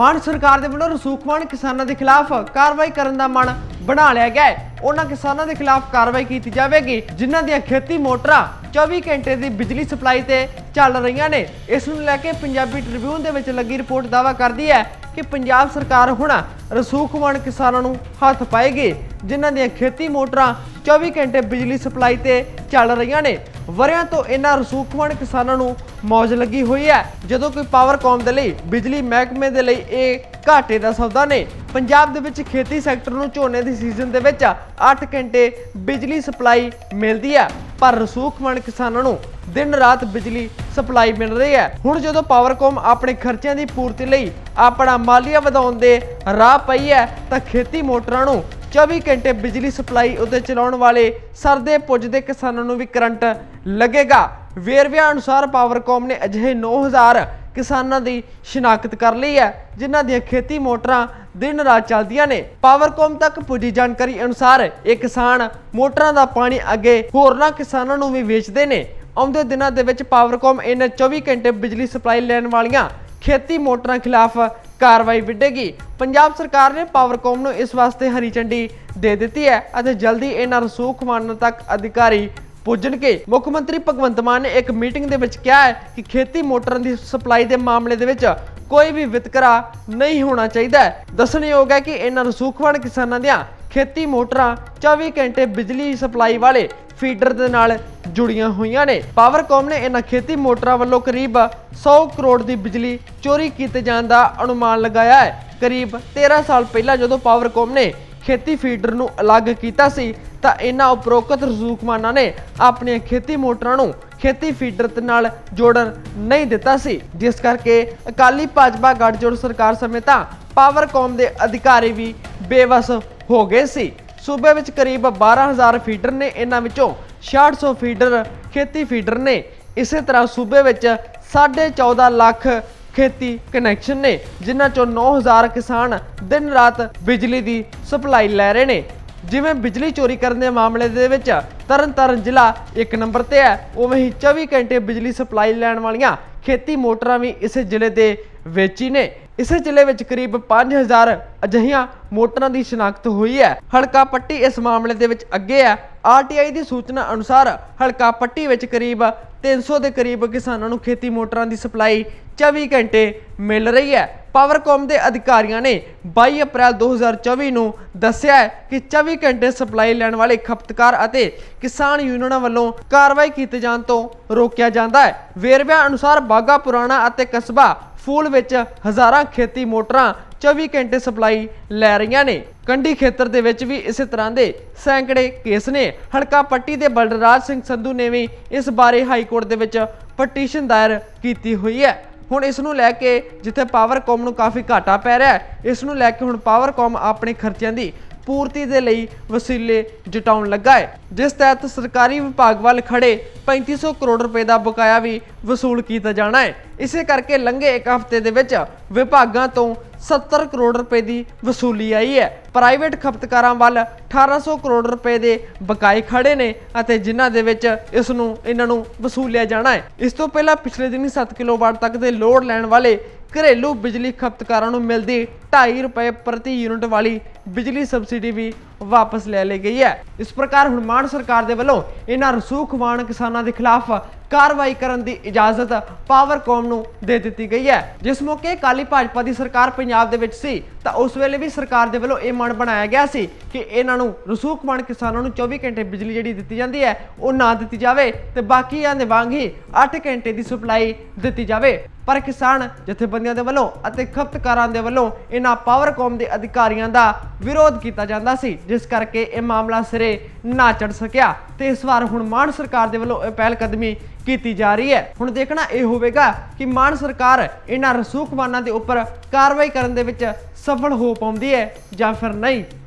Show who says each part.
Speaker 1: ਮਾਨ ਸਰਕਾਰ ਦੇ ਵੱਲੋਂ ਰਸੂਖਵਾਨ ਕਿਸਾਨਾਂ ਦੇ ਖਿਲਾਫ ਕਾਰਵਾਈ ਕਰਨ ਦਾ ਮਨ ਬਣਾ ਲਿਆ ਗਿਆ ਹੈ। ਉਹਨਾਂ ਕਿਸਾਨਾਂ ਦੇ ਖਿਲਾਫ ਕਾਰਵਾਈ ਕੀਤੀ ਜਾਵੇਗੀ, ਜਿਨ੍ਹਾਂ ਦੀਆਂ ਖੇਤੀ ਮੋਟਰਾਂ 24 ਘੰਟੇ ਦੀ ਬਿਜਲੀ ਸਪਲਾਈ ਤੇ ਚੱਲ ਰਹੀਆਂ ਨੇ। ਇਸ ਨੂੰ ਲੈ ਕੇ ਪੰਜਾਬੀ ਟ੍ਰਿਬਿਊਨ ਦੇ ਵਿੱਚ ਲੱਗੀ ਰਿਪੋਰਟ ਦਾਵਾ ਕਰਦੀ ਹੈ ਕਿ ਪੰਜਾਬ ਸਰਕਾਰ ਹੁਣ ਰਸੂਖਵਾਨ ਕਿਸਾਨਾਂ ਨੂੰ ਹੱਥ ਪਾਏਗੀ, ਜਿਨ੍ਹਾਂ ਦੀਆਂ ਖੇਤੀ ਮੋਟਰਾਂ 24 ਘੰਟੇ ਬਿਜਲੀ ਸਪਲਾਈ ਤੇ ਚੱਲ ਰਹੀਆਂ ਨੇ। ਵਰਿਆਂ ਤੋਂ ਇਹਨਾਂ ਰਸੂਖਵਾਨ ਕਿਸਾਨਾਂ ਨੂੰ ਮੌਜ ਲੱਗੀ ਹੋਈ ਹੈ, ਜਦੋਂ ਕੋਈ ਪਾਵਰਕਾਮ ਦੇ ਲਈ, ਬਿਜਲੀ ਮਹਿਕਮੇ ਦੇ ਲਈ ਇਹ ਘਾਟੇ ਦਾ ਸੌਦਾ ਨੇ। ਪੰਜਾਬ ਦੇ ਵਿੱਚ ਖੇਤੀ ਸੈਕਟਰ ਨੂੰ ਝੋਨੇ ਦੀ ਸੀਜ਼ਨ ਦੇ ਵਿੱਚ 8 ਘੰਟੇ ਬਿਜਲੀ ਸਪਲਾਈ ਮਿਲਦੀ ਹੈ। ਪਰ ਰਸੂਖਵਾਨ ਕਿਸਾਨਾਂ ਨੂੰ ਦਿਨ ਰਾਤ ਬਿਜਲੀ ਸਪਲਾਈ ਮਿਲ ਰਹੀ ਹੈ। ਹੁਣ ਜਦੋਂ ਪਾਵਰਕੌਮ ਆਪਣੇ ਖਰਚਿਆਂ ਦੀ ਪੂਰਤੀ ਲਈ ਆਪਣਾ ਮਾਲੀਆ ਵਧਾਉਣ ਦੇ ਰਾਹ ਪਈ ਹੈ, ਤਾਂ ਖੇਤੀ ਮੋਟਰਾਂ ਨੂੰ 24 ਘੰਟੇ ਬਿਜਲੀ ਸਪਲਾਈ ਉੱਤੇ ਚਲਾਉਣ ਵਾਲੇ ਸਰਦੇ ਪੁੱਜਦੇ ਕਿਸਾਨਾਂ ਨੂੰ ਵੀ ਕਰੰਟ ਲੱਗੇਗਾ। ਵੇਰਵਿਆਂ ਅਨੁਸਾਰ ਪਾਵਰਕੌਮ ਨੇ ਅਜਿਹੇ 9000 ਕਿਸਾਨਾਂ ਦੀ ਸ਼ਨਾਖਤ ਕਰ ਲਈ ਹੈ, ਜਿਨ੍ਹਾਂ ਦੀਆਂ ਖੇਤੀ ਮੋਟਰਾਂ ਦਿਨ ਰਾਤ ਚੱਲਦੀਆਂ ਨੇ। ਪਾਵਰਕੌਮ ਤੱਕ ਪੁੱਜੀ ਜਾਣਕਾਰੀ ਅਨੁਸਾਰ ਇਹ ਕਿਸਾਨ ਮੋਟਰਾਂ ਦਾ ਪਾਣੀ ਅੱਗੇ ਹੋਰਨਾਂ ਕਿਸਾਨਾਂ ਨੂੰ ਵੀ ਵੇਚਦੇ ਨੇ। ਆਉਂਦੇ ਦਿਨਾਂ ਦੇ ਵਿੱਚ ਪਾਵਰਕੌਮ ਇਹਨਾਂ 24 ਘੰਟੇ ਬਿਜਲੀ ਸਪਲਾਈ ਲੈਣ ਵਾਲੀਆਂ ਖੇਤੀ ਮੋਟਰਾਂ ਖਿਲਾਫ ਕਾਰਵਾਈ ਵਿੱਢੇਗੀ। ਪੰਜਾਬ ਸਰਕਾਰ ਨੇ ਪਾਵਰਕੌਮ ਨੂੰ ਇਸ ਵਾਸਤੇ ਹਰੀ ਝੰਡੀ ਦੇ ਦਿੱਤੀ ਹੈ ਅਤੇ ਜਲਦੀ ਇਹਨਾਂ ਰਸੂਖ ਮਾਰਨ ਤੱਕ ਅਧਿਕਾਰੀ ਪੁੱਜਣਗੇ। ਮੁੱਖ ਮੰਤਰੀ ਭਗਵੰਤ ਮਾਨ ਨੇ ਇੱਕ ਮੀਟਿੰਗ ਦੇ ਵਿੱਚ ਕਿਹਾ ਹੈ ਕਿ ਖੇਤੀ ਮੋਟਰਾਂ ਦੀ ਸਪਲਾਈ ਦੇ ਮਾਮਲੇ ਦੇ ਵਿੱਚ ਕੋਈ ਵੀ ਵਿਤਕਰਾ ਨਹੀਂ ਹੋਣਾ ਚਾਹੀਦਾ ਦੱਸਣਯੋਗ ਹੈ ਕਿ ਇਹਨਾਂ ਰਸੂਖਵਾਨ ਕਿਸਾਨਾਂ ਦੀਆਂ ਖੇਤੀ ਮੋਟਰਾਂ 24 ਘੰਟੇ ਬਿਜਲੀ ਸਪਲਾਈ ਵਾਲੇ ਫੀਡਰ ਦੇ ਨਾਲ ਜੁੜੀਆਂ ਹੋਈਆਂ ਨੇ। ਪਾਵਰਕਾਮ ਨੇ ਇਹਨਾਂ ਖੇਤੀ ਮੋਟਰਾਂ ਵੱਲੋਂ ਕਰੀਬ 100 ਕਰੋੜ ਦੀ ਬਿਜਲੀ ਚੋਰੀ ਕੀਤੇ ਜਾਣ ਦਾ ਅਨੁਮਾਨ ਲਗਾਇਆ ਹੈ। ਕਰੀਬ 13 ਸਾਲ ਪਹਿਲਾਂ ਜਦੋਂ ਪਾਵਰਕਾਮ ਨੇ ਖੇਤੀ ਫੀਡਰ ਨੂੰ ਅਲੱਗ ਕੀਤਾ ਸੀ, ਤਾਂ ਇਹਨਾਂ ਉਪਰੋਕਤ ਰਸੂਖਮਾਨਾਂ ਨੇ ਆਪਣੀਆਂ ਖੇਤੀ ਮੋਟਰਾਂ ਨੂੰ ਖੇਤੀ ਫੀਡਰ ਦੇ ਨਾਲ ਜੋੜਨ ਨਹੀਂ ਦਿੱਤਾ ਸੀ। ਜਿਸ ਕਰਕੇ ਅਕਾਲੀ ਭਾਜਪਾ ਗੱਠਜੋੜ ਸਰਕਾਰ ਸਮੇਂ ਤਾਂ ਪਾਵਰਕੌਮ ਦੇ ਅਧਿਕਾਰੀ ਵੀ ਬੇਵਸ ਹੋ ਗਏ ਸੀ। ਸੂਬੇ ਵਿੱਚ ਕਰੀਬ 12000 ਫੀਡਰ ਨੇ, ਇਹਨਾਂ ਵਿੱਚੋਂ 6600 ਫੀਡਰ ਖੇਤੀ ਫੀਡਰ ਨੇ। ਇਸੇ ਤਰ੍ਹਾਂ ਸੂਬੇ ਵਿੱਚ 14.5 ਲੱਖ ਖੇਤੀ ਕਨੈਕਸ਼ਨ ਨੇ, ਜਿਨ੍ਹਾਂ ਚੋਂ 9000 ਕਿਸਾਨ ਦਿਨ ਰਾਤ ਬਿਜਲੀ ਦੀ ਸਪਲਾਈ ਲੈ ਰਹੇ ਨੇ। ਜਿਵੇਂ ਬਿਜਲੀ ਚੋਰੀ ਕਰਨ ਦੇ ਮਾਮਲੇ ਦੇ ਵਿੱਚ ਤਰਨਤਾਰਨ ਜ਼ਿਲ੍ਹਾ ਇੱਕ ਨੰਬਰ ਤੇ ਹੈ, ਉਵੇਂ ਹੀ 24 ਘੰਟੇ ਬਿਜਲੀ ਸਪਲਾਈ ਲੈਣ ਵਾਲੀਆਂ ਖੇਤੀ ਮੋਟਰਾਂ ਵੀ ਇਸੇ ਜ਼ਿਲ੍ਹੇ ਦੇ ਵਿੱਚ ਹੀ ਨੇ। ਇਸੇ ਜ਼ਿਲ੍ਹੇ ਵਿੱਚ ਕਰੀਬ 5000 ਅਜਿਹੀਆਂ ਮੋਟਰਾਂ ਦੀ ਸ਼ਨਾਖਤ ਹੋਈ ਹੈ। ਹਲਕਾ ਪੱਟੀ ਇਸ ਮਾਮਲੇ ਦੇ ਵਿੱਚ ਅੱਗੇ ਹੈ। ਆਰਟੀਆਈ ਦੀ ਸੂਚਨਾ ਅਨੁਸਾਰ ਹਲਕਾ ਪੱਟੀ ਵਿੱਚ ਕਰੀਬ 300 ਦੇ ਕਰੀਬ ਕਿਸਾਨਾਂ ਨੂੰ ਖੇਤੀ ਮੋਟਰਾਂ ਦੀ ਸਪਲਾਈ 24 ਘੰਟੇ ਮਿਲ ਰਹੀ ਹੈ। ਪਾਵਰਕੌਮ ਦੇ ਅਧਿਕਾਰੀਆਂ ਨੇ 22 ਅਪ੍ਰੈਲ 2024 ਨੂੰ ਦੱਸਿਆ ਹੈ ਕਿ 24 ਘੰਟੇ ਸਪਲਾਈ ਲੈਣ ਵਾਲੇ ਖਪਤਕਾਰ ਅਤੇ ਕਿਸਾਨ ਯੂਨੀਅਨਾਂ ਵੱਲੋਂ ਕਾਰਵਾਈ ਕੀਤੇ ਜਾਣ ਤੋਂ ਰੋਕਿਆ ਜਾਂਦਾ ਹੈ। ਵੇਰਵਿਆਂ ਅਨੁਸਾਰ ਬਾਗਾ ਪੁਰਾਣਾ ਅਤੇ ਕਸਬਾ ਫੂਲ ਵਿੱਚ ਹਜ਼ਾਰਾਂ ਖੇਤੀ ਮੋਟਰਾਂ 24 ਘੰਟੇ ਸਪਲਾਈ ਲੈ ਰਹੀਆਂ ਨੇ। ਕੰਢੀ ਖੇਤਰ ਦੇ ਵਿੱਚ ਵੀ ਇਸੇ ਤਰ੍ਹਾਂ ਦੇ ਸੈਂਕੜੇ ਕੇਸ ਨੇ। ਹਲਕਾ ਪੱਟੀ ਦੇ ਬਲਰਾਜ ਸਿੰਘ ਸੰਧੂ ਨੇ ਵੀ ਇਸ ਬਾਰੇ ਹਾਈ ਕੋਰਟ ਦੇ ਵਿੱਚ ਪਟੀਸ਼ਨ ਦਾਇਰ ਕੀਤੀ ਹੋਈ ਹੈ। ਹੁਣ ਇਸ ਨੂੰ ਲੈ ਕੇ ਜਿੱਥੇ ਪਾਵਰਕਾਮ ਨੂੰ ਕਾਫੀ ਘਾਟਾ ਪੈ ਰਿਹਾ ਹੈ, ਇਸ ਨੂੰ ਲੈ ਕੇ ਹੁਣ ਪਾਵਰਕਾਮ ਆਪਣੇ ਖਰਚਿਆਂ ਦੀ ਪੂਰਤੀ ਦੇ ਲਈ ਵਸੀਲੇ ਜਟਾਉਣ ਲੱਗਾ ਹੈ। ਜਿਸ ਤਹਿਤ ਸਰਕਾਰੀ ਵਿਭਾਗ ਵੱਲ ਖੜੇ 3500 ਕਰੋੜ ਰੁਪਏ ਦਾ ਬਕਾਇਆ ਵੀ ਵਸੂਲ ਕੀਤਾ ਜਾਣਾ ਹੈ। ਇਸੇ ਕਰਕੇ ਲੰਘੇ ਇੱਕ ਹਫ਼ਤੇ ਦੇ ਵਿੱਚ ਵਿਭਾਗਾਂ ਤੋਂ 70 ਕਰੋੜ ਰੁਪਏ ਦੀ ਵਸੂਲੀ ਆਈ ਹੈ। ਪ੍ਰਾਈਵੇਟ ਖਪਤਕਾਰਾਂ ਵੱਲ 1800 ਕਰੋੜ ਰੁਪਏ ਦੇ ਬਕਾਏ ਖੜੇ ਨੇ ਅਤੇ ਜਿਨ੍ਹਾਂ ਦੇ ਵਿੱਚ ਇਸ ਨੂੰ, ਇਹਨਾਂ ਨੂੰ ਵਸੂਲਿਆ ਜਾਣਾ ਹੈ। ਇਸ ਤੋਂ ਪਹਿਲਾਂ ਪਿਛਲੇ ਦਿਨੀ 7 ਕਿਲੋਵਾਟ ਤੱਕ ਦੇ ਲੋਡ ਲੈਣ ਵਾਲੇ ਘਰੇਲੂ ਬਿਜਲੀ ਖਪਤਕਾਰਾਂ ਨੂੰ ਮਿਲਦੀ 2.5 ਰੁਪਏ ਪ੍ਰਤੀ ਯੂਨਿਟ ਵਾਲੀ ਬਿਜਲੀ ਸਬਸਿਡੀ ਵੀ ਵਾਪਸ ਲੈ ਲਈ ਗਈ ਹੈ। ਇਸ ਪ੍ਰਕਾਰ ਹੁਣ ਮਾਨ ਸਰਕਾਰ ਦੇ ਵੱਲੋਂ ਇਹਨਾਂ ਰਸੂਖਵਾਨ ਕਿਸਾਨਾਂ ਦੇ ਖਿਲਾਫ ਕਾਰਵਾਈ ਕਰਨ ਦੀ ਇਜਾਜ਼ਤ ਪਾਵਰਕੌਮ ਨੂੰ ਦੇ ਦਿੱਤੀ ਗਈ ਹੈ। ਜਿਸ ਮੌਕੇ ਕਾਲੀ ਭਾਜਪਾ ਦੀ ਸਰਕਾਰ ਪੰਜਾਬ ਦੇ ਵਿੱਚ ਸੀ, ਤਾਂ ਉਸ ਵੇਲੇ ਵੀ ਸਰਕਾਰ ਦੇ ਵੱਲੋਂ ਇਹ ਮਨ ਬਣਾਇਆ ਗਿਆ ਸੀ ਕਿ ਇਹਨਾਂ ਨੂੰ ਰਸੂਖਵਾਨ ਕਿਸਾਨਾਂ ਨੂੰ 24 ਘੰਟੇ ਬਿਜਲੀ ਜਿਹੜੀ ਦਿੱਤੀ ਜਾਂਦੀ ਹੈ, ਉਹ ਨਾ ਦਿੱਤੀ ਜਾਵੇ ਤੇ ਬਾਕੀਆਂ ਦੇ ਵਾਂਗ ਹੀ 8 ਘੰਟੇ ਦੀ ਸਪਲਾਈ ਦਿੱਤੀ ਜਾਵੇ। ਪਰ ਕਿਸਾਨ ਜਥੇਬੰਦੀਆਂ ਦੇ ਵੱਲੋਂ ਅਤੇ ਖਪਤਕਾਰਾਂ ਦੇ ਵੱਲੋਂ ਇਹਨਾਂ ਪਾਵਰਕੌਮ ਦੇ ਅਧਿਕਾਰੀਆਂ ਦਾ ਵਿਰੋਧ ਕੀਤਾ ਜਾਂਦਾ ਸੀ, ਜਿਸ ਕਰਕੇ ਇਹ ਮਾਮਲਾ ਸਿਰੇ ਨਾ ਚੜ ਸਕਿਆ। ਤੇ ਇਸ ਵਾਰ ਹੁਣ ਮਾਨ ਸਰਕਾਰ ਦੇ ਵੱਲੋਂ ਇਹ ਪਹਿਲ ਕਦਮੀ ਕੀਤੀ ਜਾ ਰਹੀ ਹੈ। ਹੁਣ ਦੇਖਣਾ ਇਹ ਹੋਵੇਗਾ ਕਿ ਮਾਨ ਸਰਕਾਰ ਇਹਨਾਂ ਰਸੂਖਵਾਨਾਂ ਦੇ ਉੱਪਰ ਕਾਰਵਾਈ ਕਰਨ ਦੇ ਵਿੱਚ ਸਫਲ ਹੋ ਪਾਉਂਦੀ ਹੈ ਜਾਂ ਫਿਰ ਨਹੀਂ।